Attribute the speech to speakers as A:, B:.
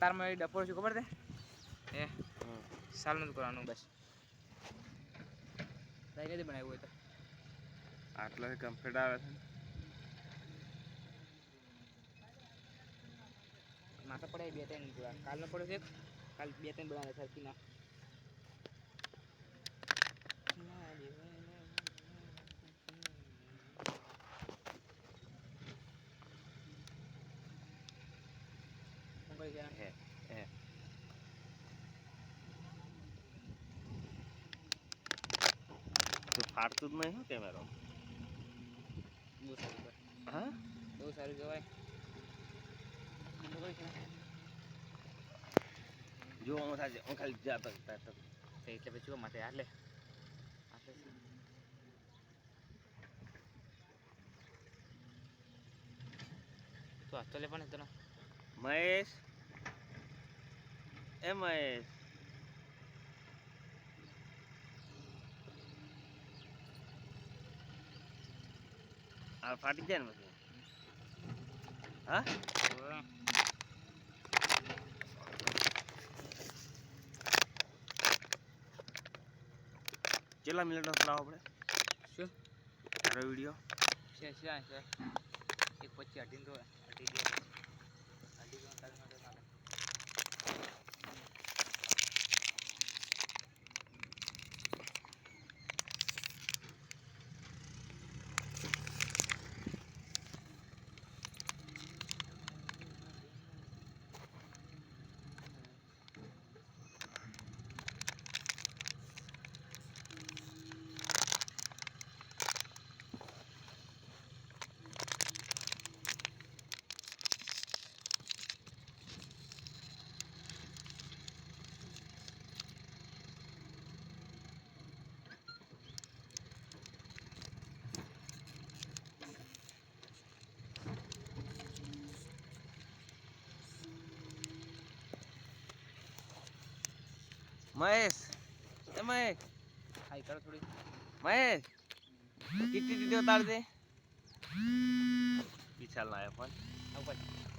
A: તારમાં એ ડફોળ શું ખબર છે? એ સાલ નથી કરવાનું બસ. તાઈ નથી બનાવ્યું હોય તો?
B: આટલો કમ્ફર્ટ આવે છે
A: માથા પડે બે ત્રણ કાલનો પડ્યો છે કાલ બે ત્રણ બનાવે સરખી ના કરી
B: હે હે. તો ફાટતું જ નહીં હો કેમેરો
A: બહુ સારું
B: હા?
A: બહુ સારું કહેવાય.
B: જો હું થાય હું ખાલી જાતો
A: એટલે પછી માટે? આટલે આટલે તું હાથ તો લે પણ હતો
B: મહેશ? એ મહેશ આ ફાટી જાય ને પછી. હા? કેટલા મિનિટનો ચલાવો આપણે?
A: શું?
B: તારો વીડિયો
A: છે છે છે. એક પછી અઢી અઢી
B: મહેશ એ મહેશ.
A: હાઈ કરો થોડી.
B: મહેશ કેટલી દીધી ઉતારજે વિશાલ ના આવ્યો ફોન
A: આવ પછી.